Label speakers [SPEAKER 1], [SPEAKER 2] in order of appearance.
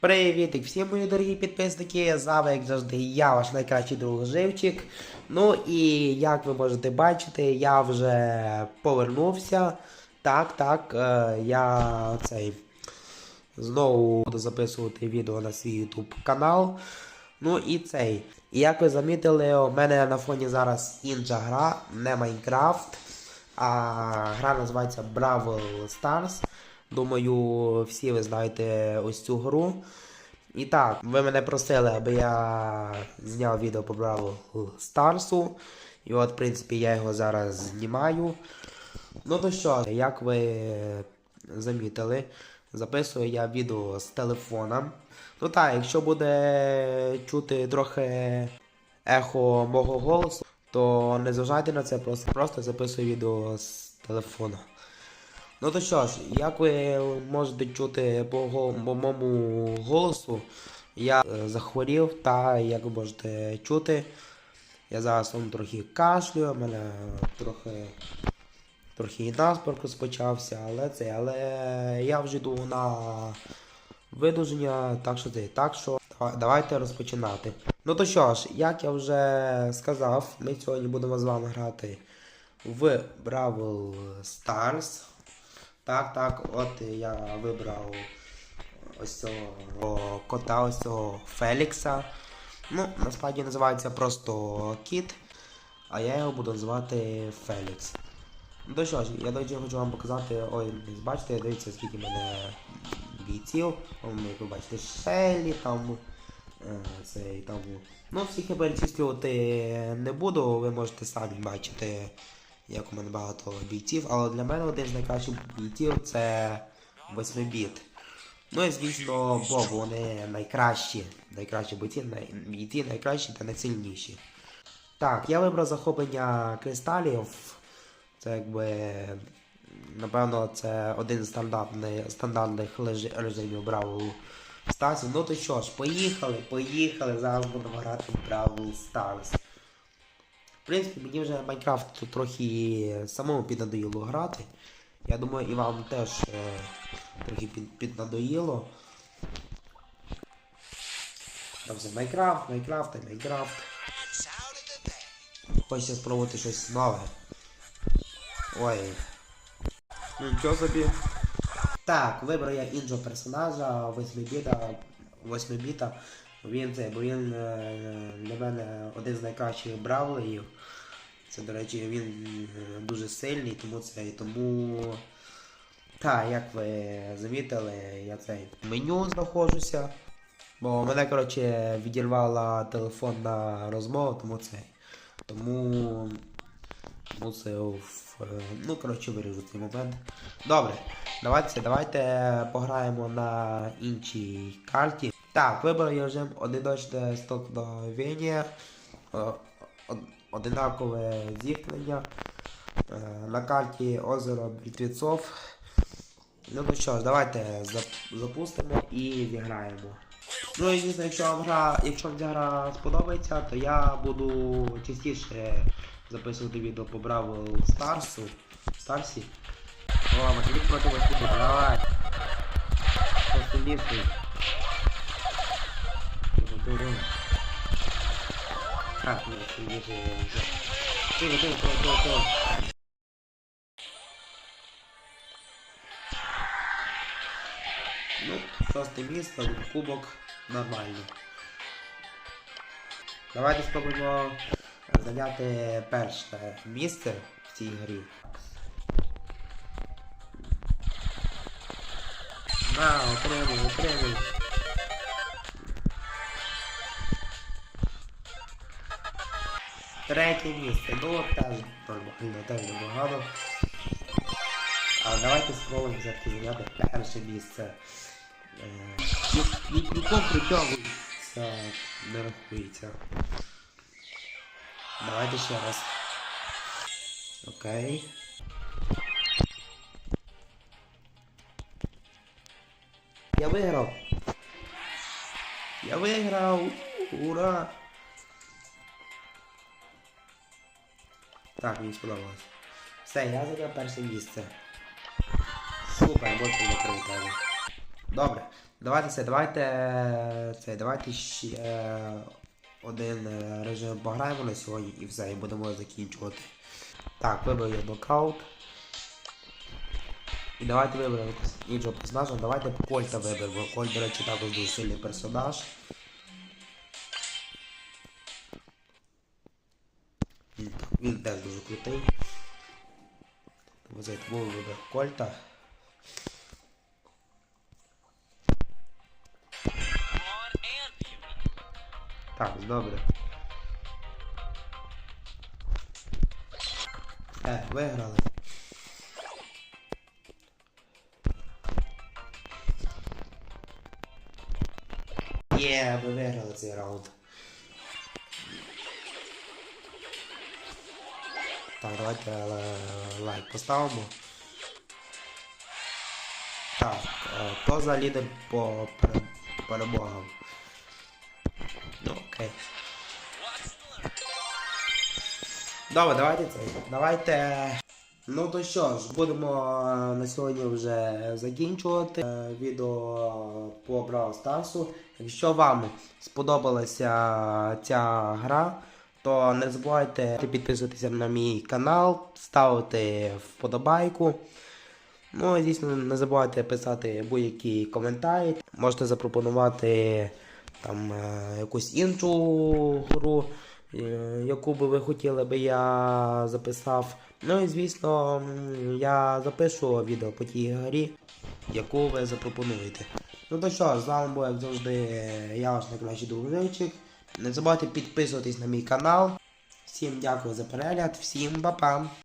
[SPEAKER 1] Привіт всім мої дорогі підписники! З вами, як завжди, я ваш найкращий друг Живчик. Ну і як ви можете бачити, я вже повернувся. Так, так, е, я цей знову буду записувати відео на свій YouTube канал. Ну і цей. І як ви замітили, у мене на фоні зараз інша гра, не Майнкрафт, а гра називається Бравл Stars. Думаю, всі ви знаєте ось цю гру. І так, ви мене просили, аби я зняв відео по Бравл Старсу. І от, в принципі, я його зараз знімаю. Ну то що, як ви замітили, записую я відео з телефона. Ну так, якщо буде чути трохи ехо мого голосу, то не зважайте на це, просто, просто записую відео з телефона. Ну то що ж, як ви можете чути по, моєму голосу, я е, захворів, та як ви можете чути, я зараз вам трохи кашлю, у мене трохи, трохи і наспорт розпочався, але це, але я вже йду на видуження, так що це, так що давайте розпочинати. Ну то що ж, як я вже сказав, ми сьогодні будемо з вами грати в Бравл Stars. Так, так, от я вибрав ось цього кота, ось цього Фелікса. Ну, насправді називається просто кіт, а я його буду звати Фелікс. Ну що ж, я до речі, хочу вам показати, ой, бачите, дивіться, скільки в мене бійців. Як ви бачите, Шелі, там е, цей там. Ну, всіх я перечислювати не буду, ви можете самі бачити як у мене багато бійців, але для мене один з найкращих бійців це 8-біт. Ну і звісно, Боб, вони найкращі. Найкращі бійці, най... бійці найкращі та найсильніші. Так, я вибрав захоплення кристалів. Це якби. Напевно, це один з стандартних, стандартних режимів Бравл Stars. Ну то що ж, поїхали, поїхали. Зараз будемо грати в Бравл Stars. Принципі, мені вже Майнкрафт трохи самому піднадоїло грати. Я думаю, і вам теж е, трохи під, піднадоїло. Там все Майнкрафт, Майнкрафт і Майнкрафт. Хочеться спробувати щось нове. Ой. Ну нічого собі. Так, вибрав я іншого персонажа, 8 біта. 8 біта. Він це, бо він е, для мене один з найкращих бравлерів. Це, до речі, він е, дуже сильний, тому це і тому. Так, як ви замітили, я цей меню знаходжуся. Бо мене, коротше, відірвала телефонна розмова, тому цей. Тому мусив. е, Ну, коротше, виріжу цей момент. Добре, давайте, давайте пограємо на іншій карті. Так, вибрав я режим одиночне столкновення, е, од- одинакове зіткнення. Е, На карті озеро Мертвецов. Ну ну що ж, давайте запустимо і зіграємо. Ну і звісно, якщо вам гра, якщо ця гра сподобається, то я буду частіше записувати відео по Бравл Старсу. Старсі. О, Матвій проти вас буде, давай. Просто Тихо, тихо, тихо, тихо, тихо. Ну, шосте місце, кубок нормально. Давайте спробуємо зайняти перше місце в цій грі. На, отримуй, отримуй. Третє місце. Ну, теж нормально, теж непогано. А давайте спробуємо все-таки зайняти перше місце. Е, ні- ні- притягується, не рахується. Давайте ще раз. Окей. Я виграв. Я виграв. Ура! Так, мені сподобалось. Все, я зайняв перше місце. Супер, можете мене привітати. Добре, Давайте це, давайте це, давайте ще е, один е, режим пограємо на сьогодні і все, і будемо закінчувати. Так, вибрав я нокаут. І давайте виберемо іншого персонажа. Давайте Кольта виберемо. Кольт, до речі, також дуже сильний персонаж. Він теж дуже крутий. Тому зайдемо виберемо Кольта. Так, добре. Е, виграли. Є, ви виграли цей раунд. Так, давайте е, лайк поставимо. Так, е, хто за лідер по перемогам? Ну, окей. Добре, давайте це. Давайте. Ну то що ж, будемо е, на сьогодні вже закінчувати е, відео по Brawl Stars. Якщо вам сподобалася ця гра, то не забувайте підписуватися на мій канал, ставити вподобайку. Ну і звісно, не забувайте писати будь-які коментарі. Можете запропонувати там е, якусь іншу гру, е, яку би ви хотіли би я записав. Ну і звісно, я запишу відео по тій грі, яку ви запропонуєте. Ну то що, з вами був як завжди я ваш найкращий друг Живчик. Не забувайте підписуватись на мій канал. Всім дякую за перегляд, всім па-па!